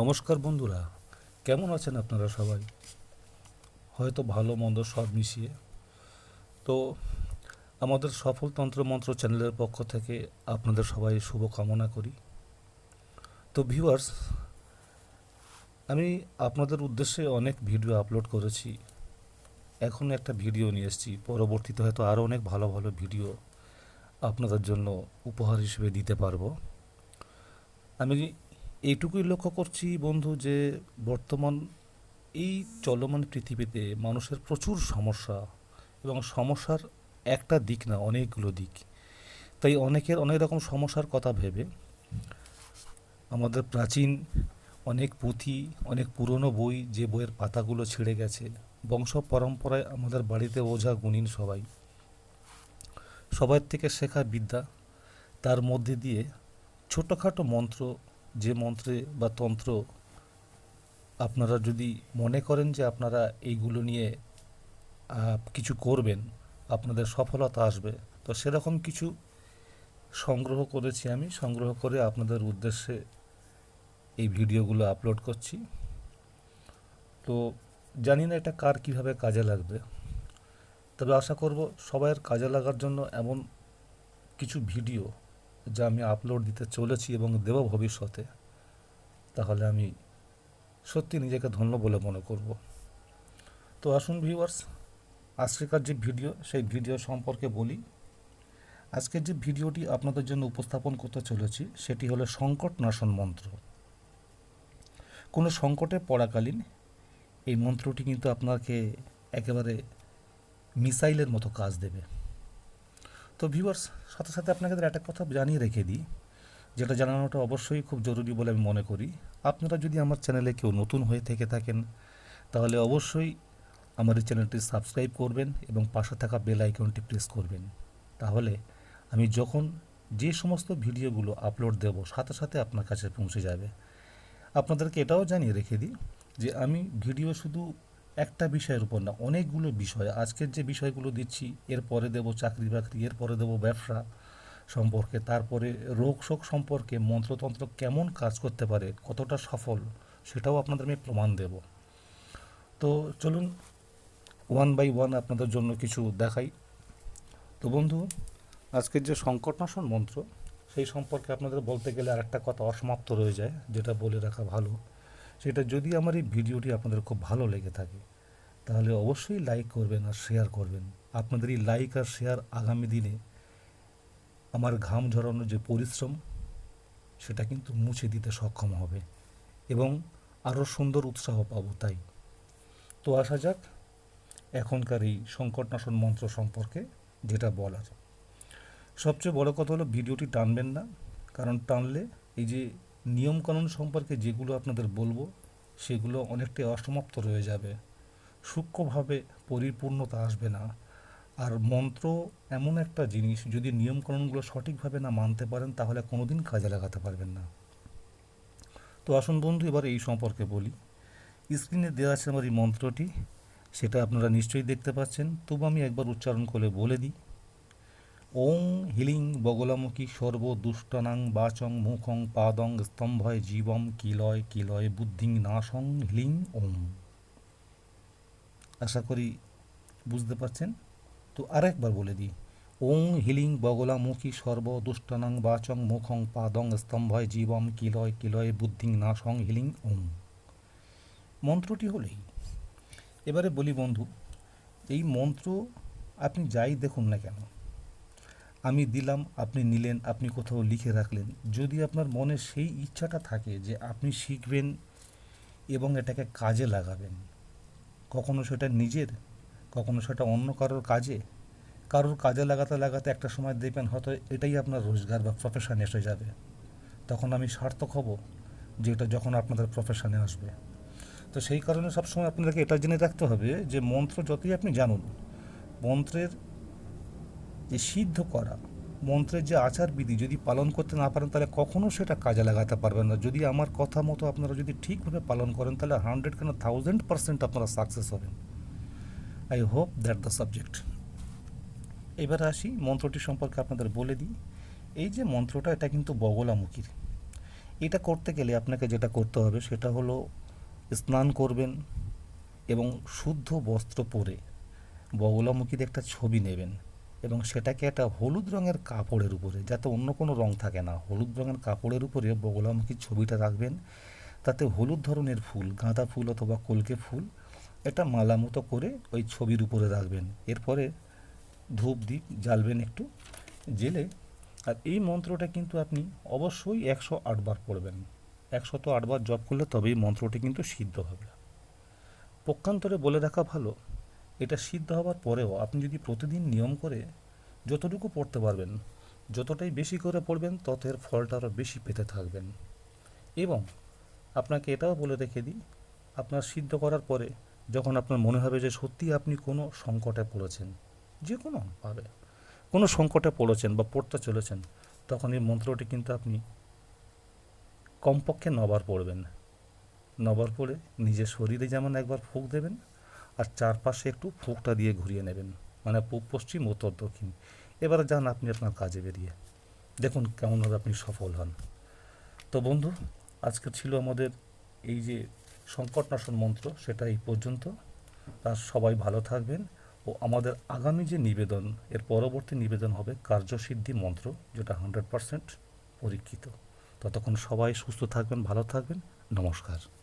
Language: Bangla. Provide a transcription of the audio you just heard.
নমস্কার বন্ধুরা, কেমন আছেন আপনারা সবাই? হয়তো ভালো মন্দ সব মিশিয়ে। তো আমাদের সফল তন্ত্রমন্ত্র চ্যানেলের পক্ষ থেকে আপনাদের সবাই শুভ কামনা করি। তো ভিউয়ার্স, আমি আপনাদের উদ্দেশ্যে অনেক ভিডিও আপলোড করেছি। এখন একটা ভিডিও নিয়ে এসেছি, পরবর্তীতে হয়তো আরও অনেক ভালো ভালো ভিডিও আপনাদের জন্য উপহার হিসেবে দিতে পারব। আমি এইটুকুই লক্ষ্য করছি বন্ধু যে বর্তমান এই চলমান পৃথিবীতে মানুষের প্রচুর সমস্যা এবং সমস্যার একটা দিক না, অনেকগুলো দিক। তাই অনেকের অনেক রকম সমস্যার কথা ভেবে আমাদের প্রাচীন অনেক পুঁথি, অনেক পুরনো বই যে বইয়ের পাতাগুলো ছিঁড়ে গেছে, বংশ পরম্পরায় আমাদের বাড়িতে ওঝা গুণিন সবাই। সবার থেকে শেখা বিদ্যা, তার মধ্যে দিয়ে ছোটোখাটো মন্ত্র যে মন্ত্রে বা তন্ত্র আপনারা যদি মনে করেন যে আপনারা এইগুলো নিয়ে কিছু করবেন, আপনাদের সফলতা আসবে, তো সেরকম কিছু সংগ্রহ করেছি আমি। সংগ্রহ করে আপনাদের উদ্দেশ্যে এই ভিডিওগুলো আপলোড করছি। তো জানি না এটা কার কীভাবে কাজে লাগবে। তবে আশা করব সবাইয়ের কাজে লাগার জন্য এমন কিছু ভিডিও যা আমি আপলোড দিতে চলেছি এবং দেব ভবিষ্যতে, তাহলে আমি সত্যি নিজেকে ধন্য বলে মনে করব। তো আসুন ভিউয়ার্স আজকেকার যে ভিডিও সেই ভিডিও সম্পর্কে বলি। আজকের যে ভিডিওটি আপনাদের জন্য উপস্থাপন করতে চলেছি, সেটি হলো সংকট নাশন মন্ত্র। কোনো সংকটে পড়াকালীন এই মন্ত্রটি কিন্তু আপনাকে একেবারে মিসাইলের মতো কাজ দেবে। তো ভিউয়ার্স সাথে সাথে আপনাকে একটা কথা জানিয়ে রেখে দিই, যেটা জানানোটা অবশ্যই খুব জরুরি বলে আমি মনে করি। আপনারা যদি আমার চ্যানেলে কেউ নতুন হয়ে থেকে থাকেন, তাহলে অবশ্যই আমার এই চ্যানেলটি সাবস্ক্রাইব করবেন এবং পাশে থাকা বেল আইকনটি প্রেস করবেন। তাহলে আমি যখন যে সমস্ত ভিডিওগুলো আপলোড দেব, সাথে সাথে আপনার কাছে পৌঁছে যাবে। আপনাদেরকে এটাও জানিয়ে রেখে দিই যে আমি ভিডিও শুধু একটা বিষয়ের উপর না, অনেকগুলো বিষয়। আজকের যে বিষয়গুলো দিচ্ছি এরপরে দেব চাকরি বাকরি এরপরে দেব ব্যবসা সম্পর্কে, তারপরে রোগ শোক সম্পর্কে, মন্ত্রতন্ত্র কেমন কাজ করতে পারে, কতটা সফল, সেটাও আপনাদের আমি প্রমাণ দেব। তো চলুন ওয়ান বাই ওয়ান আপনাদের জন্য কিছু দেখাই। তো বন্ধু, আজকের যে সংকটনাশন মন্ত্র, সেই সম্পর্কে আপনাদের বলতে গেলে আরেকটা কথা অসমাপ্ত রয়ে যায়, যেটা বলে রাখা ভালো। সেটা যদি আমার এই ভিডিওটি আপনাদের খুব ভালো লেগে থাকে, তাহলে অবশ্যই লাইক করবেন আর শেয়ার করবেন। আপনাদের এই লাইক আর শেয়ার আগামী দিনে আমার ঘাম ঝরানোর যে পরিশ্রম, সেটা কিন্তু মুছে দিতে সক্ষম হবে এবং আরও সুন্দর উৎসাহ পাবো তাই। তো আসা যাক এখনকার এই সংকটনাশন মন্ত্র সম্পর্কে যেটা বলার। সবচেয়ে বড় কথা হলো, ভিডিওটি টানবেন না, কারণ টানলে এই যে নিয়মকানুন সম্পর্কে যেগুলো আপনাদের বলব, সেগুলো অনেকটাই অসমাপ্ত রয়ে যাবে। সূক্ষ্মভাবে পরিপূর্ণতা আসবে না। আর মন্ত্র এমন একটা জিনিস, যদি নিয়মকানুনগুলো সঠিকভাবে না মানতে পারেন, তাহলে কোনো দিন কাজে লাগাতে পারবেন না। তো আসুন বন্ধু, এবার এই সম্পর্কে বলি। স্ক্রিনে দেওয়া আছে আমার এই মন্ত্রটি, সেটা আপনারা নিশ্চয়ই দেখতে পাচ্ছেন। তবু আমি একবার উচ্চারণ করে বলে দিই। ওং হিলিং বগলামুখী সর্ব দুষ্টানাং বাচং মুখং পাদং স্তম্ভয় জীবম কিলয় কিলয় বুদ্ধিং নাশং হিলিং ওম। আশা করি বুঝতে পারছেন? তো আরেকবার বলে দিই, ওং হিলিং বগলামুখী সর্ব দুষ্টানাং বাচং মুখং পাদং স্তম্ভয় জীবম কিলয় কিলয় বুদ্ধিং নাশং হিলিং ওম। মন্ত্রটি হলেই। এবারে বলি বন্ধু, এই মন্ত্র আপনি যাই দেখুন না কেন আমি দিলাম, আপনি নিলেন, আপনি কোথাও লিখে রাখলেন। যদি আপনার মনে সেই ইচ্ছাটা থাকে যে আপনি শিখবেন এবং এটাকে কাজে লাগাবেন, কখনো সেটা নিজের, কখনো সেটা অন্য কারোর কাজে কারোর কাজে লাগাতে লাগাতে একটা সময় দেখবেন হয়তো এটাই আপনার রোজগার বা প্রফেশন এসে যাবে। তখন আমি সার্থক হব যে এটা যখন আপনাদের প্রফেশনে আসবে। তো সেই কারণে সবসময় আপনাদেরকে এটা জেনে রাখতে হবে যে মন্ত্র যতই আপনি জানুন, মন্ত্রের যে সিদ্ধ করা মন্ত্রের যে আচার বিধি যদি পালন করতে না পারেন, তাহলে কখনো সেটা কাজে লাগাতে পারবেন না। যদি আমার কথা মতো আপনারা যদি ঠিকভাবে পালন করেন, তাহলে হান্ড্রেড কেন থাউজেন্ড পার্সেন্ট আপনারা সাকসেস হবেন। I hope that the subject এবার আসি মন্ত্রটি সম্পর্কে আপনাদের বলে দিই। এই যে মন্ত্রটা, এটা কিন্তু বগলামুখীর। এটা করতে গেলে আপনাকে যেটা করতে হবে, সেটা হলো স্নান করবেন এবং শুদ্ধ বস্ত্র পরে বগলামুখীর একটা ছবি নেবেন। এবং সেটাকে একটা হলুদ রঙের কাপড়ের উপরে, যাতে অন্য কোনো রং থাকে না, হলুদ রঙের কাপড়ের উপরে বগলামুখীর ছবিটা রাখবেন। তাতে হলুদ ধরনের ফুল, গাঁদা ফুল অথবা কলকে ফুল, এটা মালা মতো করে ওই ছবির উপরে রাখবেন। এরপরে ধূপ দ্বীপ জ্বালবেন একটু জেলে আর এই মন্ত্রটা কিন্তু আপনি অবশ্যই একশো আটবার পড়বেন। একশত আটবার জপ করলে তবেই মন্ত্রটি কিন্তু সিদ্ধ হবে। পক্ষান্তরে বলে রাখা ভালো এটা সিদ্ধ হওয়ার পরেও আপনি যদি প্রতিদিন নিয়ম করে যতটুকু পড়তে পারবেন, যতটাই বেশি করে পড়বেন, তত এর ফলটা আরও বেশি পেতে থাকবেন। এবং আপনাকে এটাও বলে রেখে দিই, আপনার সিদ্ধ করার পরে যখন আপনার মনে হবে যে সত্যি আপনি কোনো সংকটে পড়েছেন, যে কোনো ভাবে, কোনো সংকটে পড়েছেন বা পড়তে চলেছেন, তখন এই মন্ত্রটি কিন্তু আপনি কমপক্ষে নবার পড়বেন। নবার পড়ে নিজের শরীরে যেমন একবার ফুঁক দেবেন আর চারপাশে একটু ফুঁকটা দিয়ে ঘুরিয়ে নেবেন মানে পূব পশ্চিম, উত্তর, দক্ষিণ। এবারে যান আপনি আপনার কাজে বেরিয়ে। দেখুন কেমনভাবে আপনি সফল হন। তো বন্ধু, আজকে ছিল আমাদের এই যে সংকটনাশন মন্ত্র, সেটা এই পর্যন্ত। আর সবাই ভালো থাকবেন ও আমাদের আগামী যে নিবেদন, এর পরবর্তী নিবেদন হবে কার্যসিদ্ধি মন্ত্র, যেটা হান্ড্রেড পারসেন্ট পরীক্ষিত। ততক্ষণ সবাই সুস্থ থাকবেন, ভালো থাকবেন। নমস্কার।